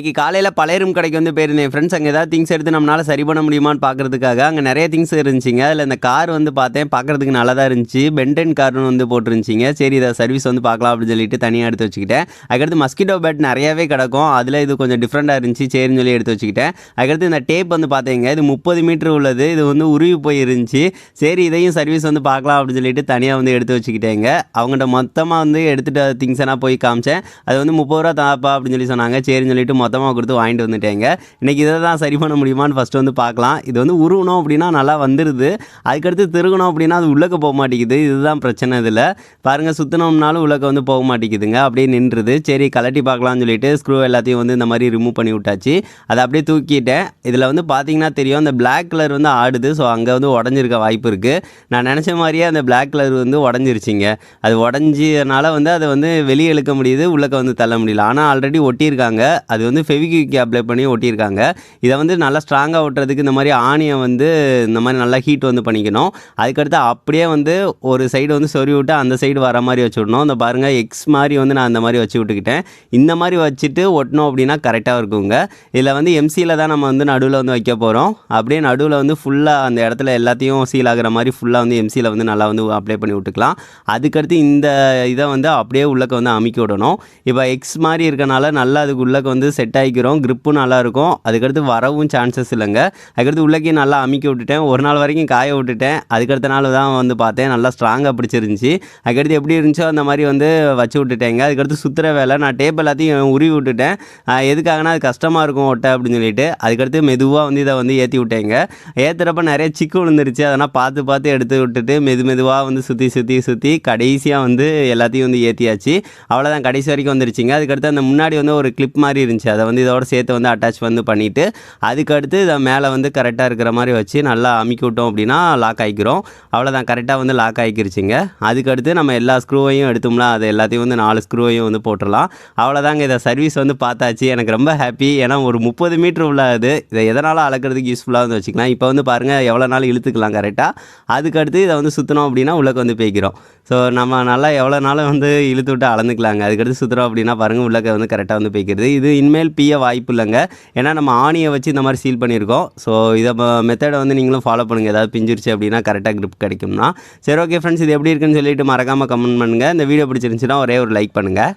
இன்னைக்கு காலையில் பழைய ரூம் கடைக்கு வந்து போயிருந்தேன். ஃப்ரெண்ட்ஸ் அங்கே ஏதாவது திங்ஸ் எடுத்து நம்மளால் சரி பண்ண முடியுமான்னு பார்க்குறதுக்காக அங்கே நிறைய திங்ஸ் இருந்துச்சுங்க. அதில் இந்த கார் வந்து பார்த்தேன். பார்க்கறதுக்கு நல்லா தான் இருந்துச்சு பென்டன் கார்னு வந்து போட்டிருந்துச்சிங்க. சரி இதை சர்வீஸ் வந்து பார்க்கலாம் அப்படின்னு சொல்லிட்டு தனியாக எடுத்து வச்சுக்கிட்டேன். அதுக்கடுத்து மஸ்கிட்டோ பேட் நிறையாவே கிடக்கும். அதில் இது கொஞ்சம் டிஃப்ரெண்ட்டாக இருந்துச்சு. சரின்னு சொல்லி எடுத்து வச்சுக்கிட்டேன். அதுக்கடுத்து இந்த டேப் வந்து பார்த்தீங்க. இது முப்பது மீட்டர் உள்ளது. இது வந்து உருவி போய் இருந்துச்சு. சரி இதையும் சர்வீஸ் வந்து பார்க்கலாம் அப்படின்னு சொல்லிட்டு தனியாக வந்து எடுத்து வச்சுக்கிட்டேங்க. அவங்கள்ட்ட மொத்தமாக வந்து எடுத்துகிட்ட திங்ஸ் எல்லாம் போய் காமிச்சேன். அது வந்து முப்பது ரூபா தாப்பா அப்படின்னு சொல்லி சொன்னாங்க. சரின்னு சொல்லிட்டு மொத்தமாக கொடுத்து வாங்கிட்டு வந்துட்டேங்க. இன்றைக்கி இதை தான் சரி பண்ண முடியுமான்னு ஃபஸ்ட்டு வந்து பார்க்கலாம். இது வந்து உருவணும் அப்படின்னா நல்லா வந்துடுது அதுக்கடுத்து திருகணும் அப்படின்னா அது உள்ளக்க போக மாட்டேங்குது. இதுதான் பிரச்சனை இதில். பாருங்கள் சுற்றினோம்னாலும் உள்ளக்க வந்து போக மாட்டேங்குதுங்க. அப்படியே நின்றுது. சரி கலட்டி பார்க்கலாம்னு சொல்லிட்டு ஸ்க்ரூ எல்லாத்தையும் வந்து இந்த மாதிரி ரிமூவ் பண்ணி விட்டாச்சு. அதை அப்படியே தூக்கிட்டேன். இதில் வந்து பார்த்தீங்கன்னா தெரியும் அந்த பிளாக் கலர் வந்து ஆடுது. ஸோ அங்கே வந்து உடஞ்சிருக்க வாய்ப்பு இருக்குது நான் நினச்ச மாதிரியே அந்த பிளாக் கலர் வந்து உடஞ்சிருச்சிங்க. அது உடஞ்சதுனால வந்து அதை வந்து வெளியே இழுக்க முடியுது. உள்ளக்க வந்து தள்ள முடியல. ஆனால் ஆல்ரெடி ஒட்டியிருக்காங்க. அது வந்து ஃபெவிக்விக் அப்ளை பண்ணி ஒட்டியிருக்காங்க. இதை வந்து நல்லா ஸ்ட்ராங்காக ஒட்டுறதுக்கு இந்த மாதிரி ஆணியை வந்து இந்த மாதிரி நல்லா ஹீட் வந்து பண்ணிக்கணும். அதுக்கடுத்து அப்படியே வந்து ஒரு சைடு வந்து சொறி விட்டு அந்த சைடு வர மாதிரி வச்சு விடணும். இந்த பாருங்கள் எக்ஸ் மாதிரி வந்து நான் அந்த மாதிரி வச்சு விட்டுக்கிட்டேன். இந்த மாதிரி வச்சுட்டு ஒட்டணும் அப்படின்னா கரெக்டாக இருக்குங்க. இதில் வந்து எம்சியில் தான் நம்ம வந்து நடுவில் வந்து வைக்க போகிறோம் அப்படியே நடுவில் வந்து ஃபுல்லாக அந்த இடத்துல எல்லாத்தையும் சீல் மாதிரி ஃபுல்லாக வந்து எம்சியில் வந்து நல்லா வந்து அப்ளை பண்ணி விட்டுக்கலாம். அதுக்கடுத்து இந்த இதை வந்து அப்படியே உள்ளக்க வந்து அமுக்கி விடணும். இப்போ எக்ஸ் மாதிரி இருக்கனால நல்லா அதுக்கு உள்ளக்க வந்து செட் ஆகிக்கிறோம் க்ரிப்பும் நல்லாயிருக்கும். அதுக்கடுத்து வரவும் சான்சஸ் இல்லைங்க. அதுக்கடுத்து உள்ளக்கே நல்லா அமுக்கி விட்டுட்டேன். ஒரு நாள் வரைக்கும் காய விட்டுட்டேன். அதுக்கடுத்த நாள் தான் வந்து பார்த்தேன். நல்லா ஸ்ட்ராங்காக பிடிச்சிருந்துச்சி. அதுக்கடுத்து எப்படி இருந்துச்சோ அந்த மாதிரி வந்து வச்சு விட்டுட்டேங்க. அதுக்கடுத்து சுற்றுற வேலை நான் டேப் எல்லாத்தையும் உருவி விட்டுட்டேன். எதுக்காகனா அது கஷ்டமாக இருக்கும் ஒட்டை அப்படின்னு சொல்லிட்டு. அதுக்கடுத்து மெதுவாக வந்து இதை வந்து ஏற்றி விட்டேங்க. ஏற்றுறப்ப நிறைய சிக்கு விழுந்துருச்சு. அதெல்லாம் பார்த்து பார்த்து எடுத்து விட்டுட்டு மெது மெதுவாக வந்து சுற்றி சுற்றி சுற்றி கடைசியாக வந்து எல்லாத்தையும் வந்து ஏற்றியாச்சு அவ்வளோதான் கடைசி வரைக்கும் வந்துருச்சுங்க. அதுக்கடுத்து அந்த முன்னாடி வந்து ஒரு கிளிப் மாதிரி இருந்துச்சு. அதை வந்து இதோட சேர்த்து வந்து அட்டாச் வந்து பண்ணிவிட்டு அதுக்கடுத்து இதை மேலே வந்து கரெக்டாக இருக்கிற மாதிரி வச்சு நல்லா அமுக்கி விட்டோம் அப்படின்னா லாக் ஆகிக்கிறோம் அவ்வளோதான் கரெக்டாக வந்து லாக் ஆகிக்கிருச்சிங்க அதுக்கடுத்து நம்ம எல்லா ஸ்க்ரூவையும் எடுத்தோம்னா அது எல்லாத்தையும் வந்து நாலு ஸ்க்ரூவையும் வந்து போட்டுடலாம். அவ்வளோதாங்க இதை சர்வீஸ் வந்து பார்த்தாச்சு. எனக்கு ரொம்ப ஹாப்பி ஏன்னா ஒரு முப்பது மீட்ரு உள்ளது இதை எதனால் அளக்கிறதுக்கு யூஸ்ஃபுல்லாக வந்து வச்சுக்கலாம் இப்போ வந்து பாருங்கள் எவ்வளோ நாள் இழுத்துக்கலாம் கரெக்டாக அதுக்கடுத்து இதை வந்து சுற்றினோம் அப்படின்னா உள்ளக்கு வந்து போய்க்கிறோம். ஸோ நம்ம நல்லா எவ்வளோ நாளும் வந்து இழுத்து விட்டு அளந்துக்கலாங்க. அதுக்கடுத்து சுற்றுறோம் அப்படின்னா பாருங்கள் உள்ளக்க வந்து கரெக்டாக வந்து போய்க்கிறது. இது இனிமேல் பிய வாய்ப்பு இல்லைங்க ஏன்னா நம்ம ஆணியை வச்சு இந்த மாதிரி சீல் பண்ணியிருக்கோம். ஸோ இதை மெத்தடை வந்து நீங்களும் ஃபாலோ பண்ணுங்கள் ஏதாவது பிஞ்சிருச்சு அப்படின்னா கரெக்டாக கிரிப் கிடைக்கும்னா. சரி ஓகே ஃப்ரெண்ட்ஸ் இது எப்படி இருக்குன்னு சொல்லிட்டு மறக்காமல் கமெண்ட் பண்ணுங்கள் இந்த வீடியோ பிடிச்சிருந்துச்சுன்னா ஒரே ஒரு லைக் பண்ணுங்கள்